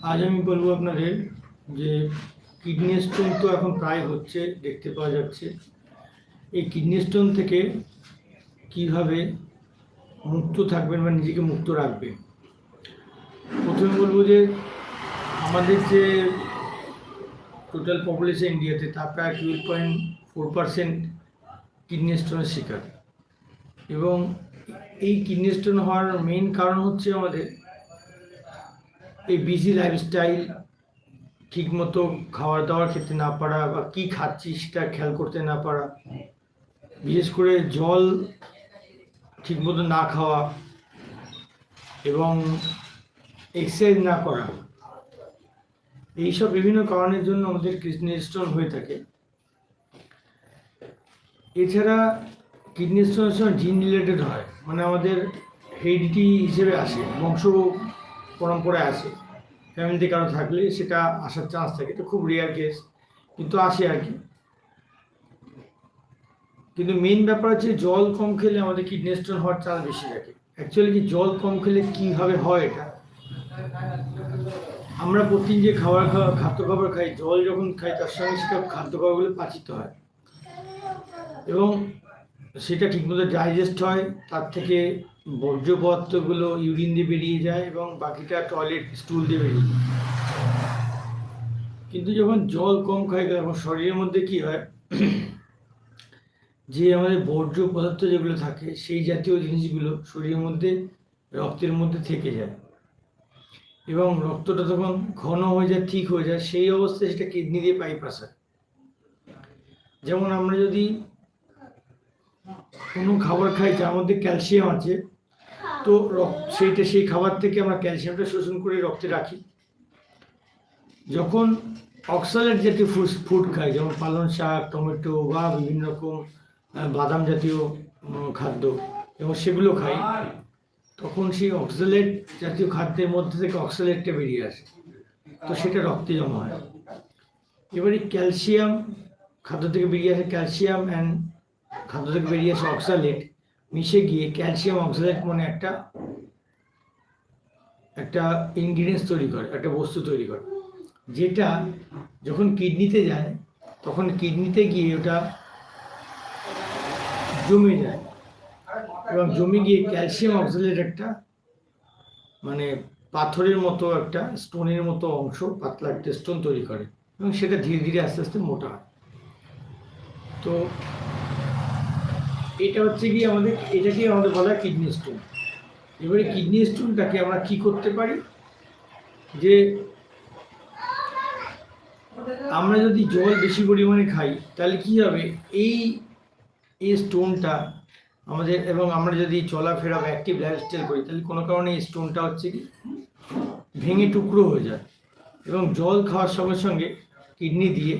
আজ আমি বলব আপনাদের যে কিডনি স্টোন তো এখন প্রায় হচ্ছে, দেখতে পাওয়া যাচ্ছে। এই কিডনি স্টোন থেকে কীভাবে মুক্ত থাকবেন বা নিজেকে মুক্ত রাখবেন? প্রথমে বলব যে আমাদের যে টোটাল পপুলেশন ইন্ডিয়াতে তা প্রায় twelve point four percent kidney স্টোনের শিকার। এবং এই কিডনি স্টোন হওয়ার মেইন কারণ হচ্ছে আমাদের এই বিজি লাইফস্টাইল ঠিকমতো খাওয়ার দাওয়ার খেতে না পারা বা কী খাচ্ছি সেটা খেয়াল করতে না পারা, বিশেষ করে জল ঠিকমতো না খাওয়া এবং এক্সারসাইজ না করা, এইসব বিভিন্ন কারণের জন্য আমাদের কিডনি স্টোন হয়ে থাকে। এছাড়া কিডনি স্টোনের সময় জিন রিলেটেড হয় মানে আমাদের হেরিডিটি হিসেবে আসে, বংশ পরম্পরায় আসে। ফ্যামিলিতে কারও থাকলে সেটা আসার চান্স থাকে। এটা খুব রেয়ার কেস কিন্তু আসে আর কি। কিন্তু মেন ব্যাপার হচ্ছে জল কম খেলে আমাদের কিডনি স্টোন হওয়ার চান্স বেশি থাকে। অ্যাকচুয়ালি কি জল কম খেলে কীভাবে হয় এটা? আমরা প্রতিদিন যে খাবার খাওয়া খাদ্য খাবার খাই, জল যখন খাই তার সঙ্গে সেটা খাদ্য খাবারগুলো পাচিত হয়। এবং সেটা ঠিকমতো ডাইজেস্ট হয়, তার থেকে বর্জ্য পদার্থগুলো ইউরিন দিয়ে বেরিয়ে যায় এবং বাকিটা টয়লেট স্টুল দিয়ে বেরিয়ে যায়। কিন্তু যখন জল কম খাই তখন শরীরের মধ্যে কি হয়, যে আমাদের বর্জ্য পদার্থ যেগুলো থাকে, সেই জাতীয় জিনিসগুলো শরীরের মধ্যে, রক্তের মধ্যে থেকে যায়। এবং রক্তটা তখন ঘন হয়ে যায়, ঠিক হয়ে যায়, সেই অবস্থায় সেটা কিডনি দিয়ে পাইপ আসে যেমন আমরা যদি কোনো খাবার খাই যার মধ্যে ক্যালসিয়াম আছে। তো সেইটা, সেই খাবার থেকে আমরা ক্যালসিয়ামটা শোষণ করে রক্তে রাখি। যখন অক্সালেট জাতীয় ফুড ফুড খাই, যেমন পালং শাক, টমেটো বা বিভিন্ন রকম বাদাম জাতীয় খাদ্য, এবং সেগুলো খাই, তখন সেই অক্সালেট জাতীয় খাদ্যের মধ্যে থেকে অক্সালেটটা বেরিয়ে আসে। তো সেটা রক্তে জমা হয়। এবারে ক্যালসিয়াম খাদ্য থেকে বেরিয়ে আসে। ক্যালসিয়াম অ্যান্ড খাদ্য থেকে বেরিয়ে আসে অক্সালেট মিশে গিয়ে ক্যালসিয়াম অক্সালেট মানে একটা একটা ইনগ্রিডিয়েন্টস তৈরি করে, একটা বস্তু তৈরি করে। যেটা যখন কিডনিতে যায়, তখন কিডনিতে গিয়ে ওটা জমে যায়। এবং জমে গিয়ে ক্যালসিয়াম অক্সালেট একটা মানে পাথরের মতো একটা স্টোনের মতো অংশ, পাতলা একটা স্টোন তৈরি করে। এবং সেটা ধীরে ধীরে আস্তে আস্তে মোটা হয়। তো এটা হচ্ছে কি আমাদের এটাকে আমাদের বলা হয় কিডনি স্টোন এবারে কিডনি স্টোনটাকে আমরা কি করতে পারি? যে আমরা যদি জল বেশি পরিমাণে খাই, তাহলে কি হবে? এই এই স্টোনটা আমাদের, এবং আমরা যদি চলাফেরা বা অ্যাক্টিভ লাইফস্টাইল করি, তাহলে কোনো কারণে এই স্টোনটা হচ্ছে কি? ভেঙে টুকরো হয়ে যায়। এবং জল খাওয়ার সঙ্গে সঙ্গে কিডনি দিয়ে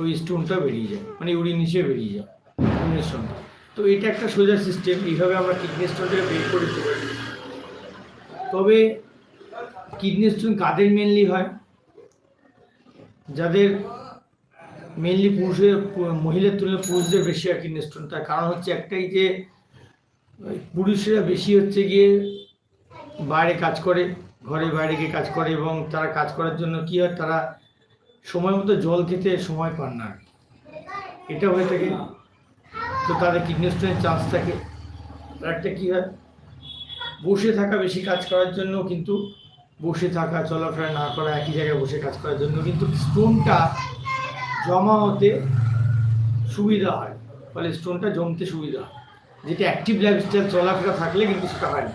ওই স্টোনটা বেরিয়ে যায় মানে ইউরিন হিসেবে বেরিয়ে যায় ইউরিনের সঙ্গে। তো এটা একটা সোজা সিস্টেম এইভাবে আমরা কিডনি স্টোনটাকে বের করে দিতে পারি। তবে কিডনি স্টোন কাদের মেনলি হয়? যাদের মেনলি পুরুষের, মহিলার তুলনায় পুরুষদের বেশি হয় কিডনি স্টোন তার কারণ হচ্ছে একটাই যে, পুরুষেরা বেশি হচ্ছে গিয়ে বাইরে কাজ করে ঘরে বাইরে গিয়ে কাজ করে এবং তারা কাজ করার জন্য কি হয়? তারা সময় মতো জল খেতে সময় পান না। এটা হয়ে থাকে তো তাদের কিডনি স্টোনের চান্স থাকে। একটা কী হয়? বসে থাকা বেশি কাজ করার জন্য কিন্তু বসে থাকা, চলাফেরা না করা, একই জায়গায় বসে কাজ করার জন্য কিন্তু স্টোনটা জমা হতে সুবিধা হয়। ফলে স্টোনটা জমতে সুবিধা হয়। যেটা অ্যাক্টিভ লাইফস্টাইল চলাফেরা থাকলে কিন্তু সেটা হয় না।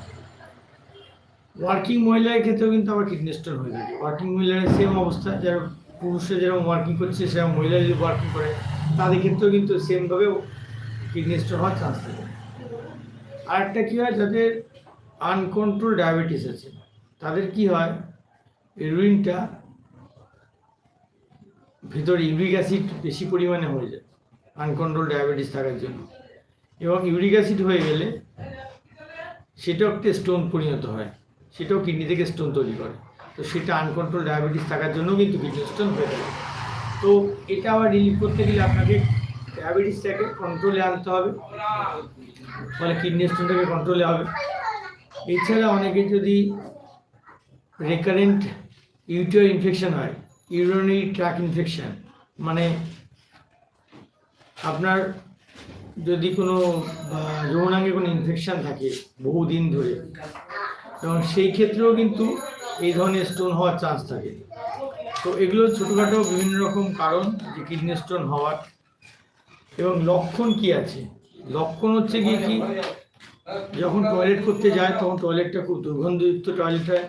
ওয়ার্কিং মহিলার ক্ষেত্রেও কিন্তু আবার কিডনি স্টোন হয়ে থাকে। ওয়ার্কিং মহিলার সেম অবস্থা। যারা পুরুষরা যেরকম ওয়ার্কিং করছে, সেরকম মহিলা যদি ওয়ার্কিং করে, তাদের ক্ষেত্রেও কিন্তু সেমভাবে কিডনি স্টোন হওয়ার চান্স থাকে। আরেকটা কী হয়, যাদের আনকন্ট্রোল ডায়াবেটিস আছে, তাদের কি হয় ইউরিনটা ভিতরে ইউরিক অ্যাসিড বেশি পরিমাণে হয়ে যায় আনকন্ট্রোল ডায়াবেটিস থাকার জন্য। এবং ইউরিক অ্যাসিড হয়ে গেলে সেটাও একটা স্টোন পরিণত হয়, সেটাও কিডনি থেকে স্টোন তৈরি করে। তো সেটা আনকন্ট্রোল ডায়াবেটিস থাকার জন্য কিন্তু কিডনি স্টোন হয়ে থাকে। তো এটা আবার রিলিভ করতে গেলে আপনাকে ডায়াবেটিসটাকে কন্ট্রোলে আনতে হবে। ফলে কিডনি স্টোনটাকে কন্ট্রোলে হবে। এছাড়া অনেকে যদি রেকারেন্ট ইউটিআই ইনফেকশন হয় ইউরিনারি ট্র্যাক ইনফেকশন মানে আপনার যদি কোনো যৌনাঙ্গে কোনো ইনফেকশান থাকে বহুদিন ধরে, এবং সেই ক্ষেত্রেও কিন্তু এই ধরনের স্টোন হওয়ার চান্স থাকে। তো এগুলো ছোটোখাটো বিভিন্ন রকম কারণ যে কিডনি স্টোন হওয়ার। এবং লক্ষণ কি আছে? লক্ষণ হচ্ছে গিয়ে কি? যখন টয়লেট করতে যায়, তখন টয়লেটটা খুব দুর্গন্ধযুক্ত টয়লেট হয়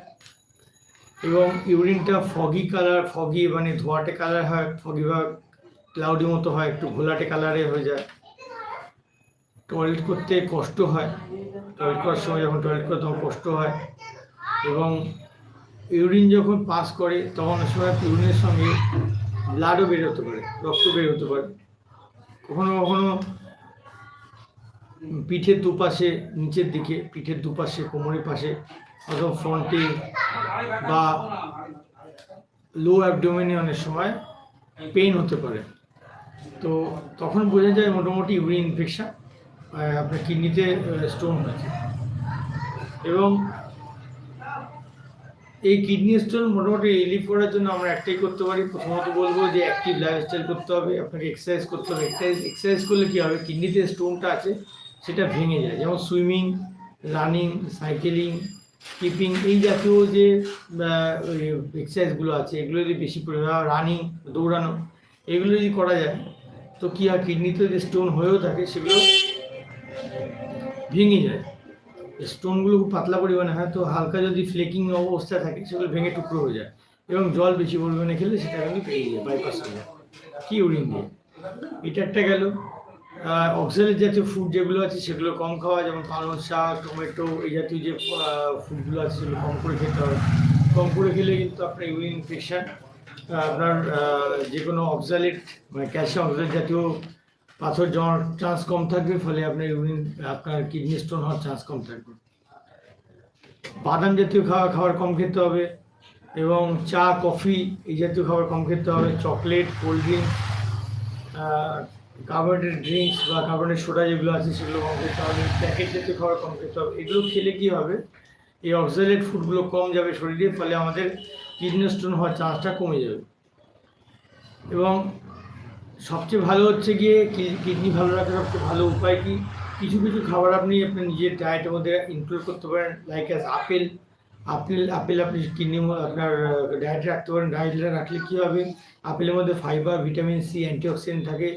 এবং ইউরিনটা ফগি কালার ফগি মানে ধোয়াটে কালার হয় ফগি বা ক্লাউডি মতো হয়, একটু ঘোলাটে কালারে হয়ে যায়। টয়লেট করতে কষ্ট হয়। টয়লেট করার সময় যখন টয়লেট করে তখন কষ্ট হয় এবং ইউরিন যখন পাস করে, তখন সময় ইউরিনের সঙ্গে ব্লাডও বের হতে পারে, রক্ত বের হতে পারে। কখনো কখনো পিঠের দুপাশে, নিচের দিকে, পিঠের দুপাশে, কোমরের পাশে অথবা ফ্রন্টে বা লো অ্যাবডোমেনে অনেক সময় পেইন হতে পারে। তো তখন বোঝা যায় মোটামুটি ইউরিন ইনফেকশন আপনার কিডনিতে স্টোন হয়েছে। এবং এই কিডনি স্টোন মোটামুটি রিলিফ করার জন্য আমরা একটাই করতে পারি। প্রথমত বলব যে অ্যাক্টিভ লাইফস্টাইল করতে হবে, আপনাকে এক্সারসাইজ করতে হবে। এক্সারসাইজ এক্সারসাইজ করলে কী হবে? কিডনিতে স্টোনটা আছে, সেটা ভেঙে যায়। যেমন সুইমিং রানিং সাইকেলিং কিপিং এই জাতীয় যে এক্সারসাইজগুলো আছে, এগুলো যদি বেশি পরিমাণ রানিং দৌড়ানো, এগুলো যদি করা যায়, তো কী হয়? কিডনিতে যে স্টোন হয়েও থাকে, সেগুলো ভেঙে যায়। স্টোনগুলো খুব পাতলা পরিমাণে হয়, তো হালকা যদি ফ্লেকিং অবস্থা থাকে, সেগুলো ভেঙে টুকরো হয়ে যায় এবং জল বেশি পরিমাণে খেলে সেটা কিন্তু পেরিয়ে যায় বাইপাস হয়ে যায়। কি ইউরিন দিয়ে? এটা একটা গেল অক্সিজেন জাতীয় ফুড যেগুলো আছে, সেগুলো কম খাওয়া যেমন পালং শাক, টমেটো, এই জাতীয় যে ফুডগুলো আছে, সেগুলো কম করে খেতে হবে কম করে খেলে কিন্তু আপনার ইউরিন ইনফেকশন আপনার যে কোনো অক্সালেট মানে ক্যালসিয়াম অক্সালেট জাতীয় পাথর জমার চান্স কম থাকবে, ফলে আপনার ইউরিন, আপনার কিডনি স্টোন হওয়ার চান্স কম থাকবে। বাদাম জাতীয় খাবার খাবার কম খেতে হবে এবং চা, কফি এই জাতীয় খাবার কম খেতে হবে, chocolate, cold drink carbonated drinks বা কার্বোনেট সোডা যেগুলো আছে সেগুলো কম খেতে হবে, প্যাকেট জাতীয় খাবার কম খেতে হবে। এগুলো খেলে কী হবে? এই অক্সালেট ফুডগুলো কম যাবে শরীরে, ফলে আমাদের কিডনি স্টোন হওয়ার চান্সটা কমে যাবে। এবং সবচেয়ে ভালো হচ্ছে গিয়ে কিডনি ভালো রাখার সবচেয়ে ভালো উপায় কি? কিছু কিছু খাবার আপনি আপনার নিজের ডায়েটের মধ্যে ইনক্লুড করতে পারেন like as apple. Apple apple আপনি কিডনি আপনার ডায়েটে রাখতে পারেন। ডায়েটে রাখলে কী হবে? আপেলের মধ্যে ফাইবার ভিটামিন সি অ্যান্টিঅক্সিডেন্ট থাকে,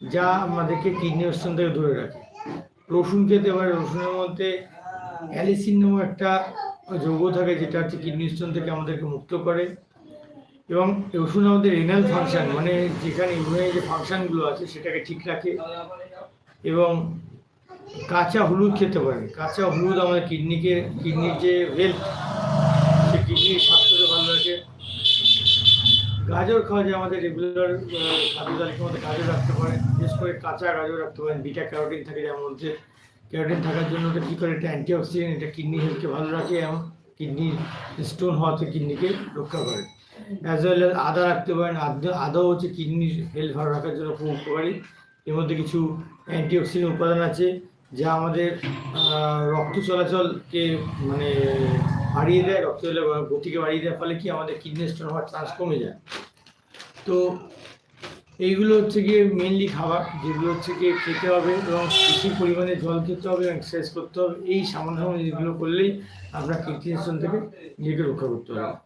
যা আমাদেরকে কিডনি স্টোন থেকে দূরে রাখে। রসুন খেতে পারে রসুনের মধ্যে অ্যালিসিন নামক একটা যৌগ থাকে, যেটা হচ্ছে কিডনি স্টোন থেকে আমাদেরকে মুক্ত করে। এবং রসুন আমাদের রেনাল ফাংশান মানে যেখানে ইউরিনের যে ফাংশানগুলো আছে, সেটাকে ঠিক রাখে এবং কাঁচা হলুদ খেতে পারেন কাঁচা হলুদ আমাদের কিডনিকে, কিডনির যে হেলথ সে কিডনির স্বাস্থ্যকে ভালো রাখে। গাজর খাওয়া যায় আমাদের রেগুলার খাদ্য তালিকার মধ্যে গাজর রাখতে পারেন বিশেষ করে কাঁচা গাজর রাখতে পারেন। বিটা ক্যারোটিন থাকে যার মধ্যে। ক্যারোটিন থাকার জন্য ওটা কী করে? এটা অ্যান্টিঅক্সিডেন্ট এটা কিডনি হেলথকে ভালো রাখে এবং কিডনির স্টোন হওয়াতে কিডনিকে রক্ষা করে। অ্যাজ ওয়েল অ্যাজ আদা রাখতে পারেন আদা আদাও হচ্ছে কিডনির হেলথ ভালো রাখার জন্য খুব উপকারী। এর মধ্যে কিছু অ্যান্টিঅক্সিডেন্ট উপাদান আছে, যা আমাদের রক্ত চলাচলকে মানে বাড়িয়ে দেয়, রক্ত গতিকে বাড়িয়ে দেওয়ার ফলে কি আমাদের কিডনি স্টোন হওয়ার চান্স কমে যায়। তো এইগুলো হচ্ছে গিয়ে মেনলি খাবার, যেগুলো হচ্ছে গিয়ে খেতে হবে এবং বেশি পরিমাণে জল খেতে হবে এবং এক্সারসাইজ করতে হবে। এই সামান্য সামান্য জিনিসগুলো করলেই আপনার কিডনি স্টোন থেকে নিজেকে রক্ষা করতে হবে।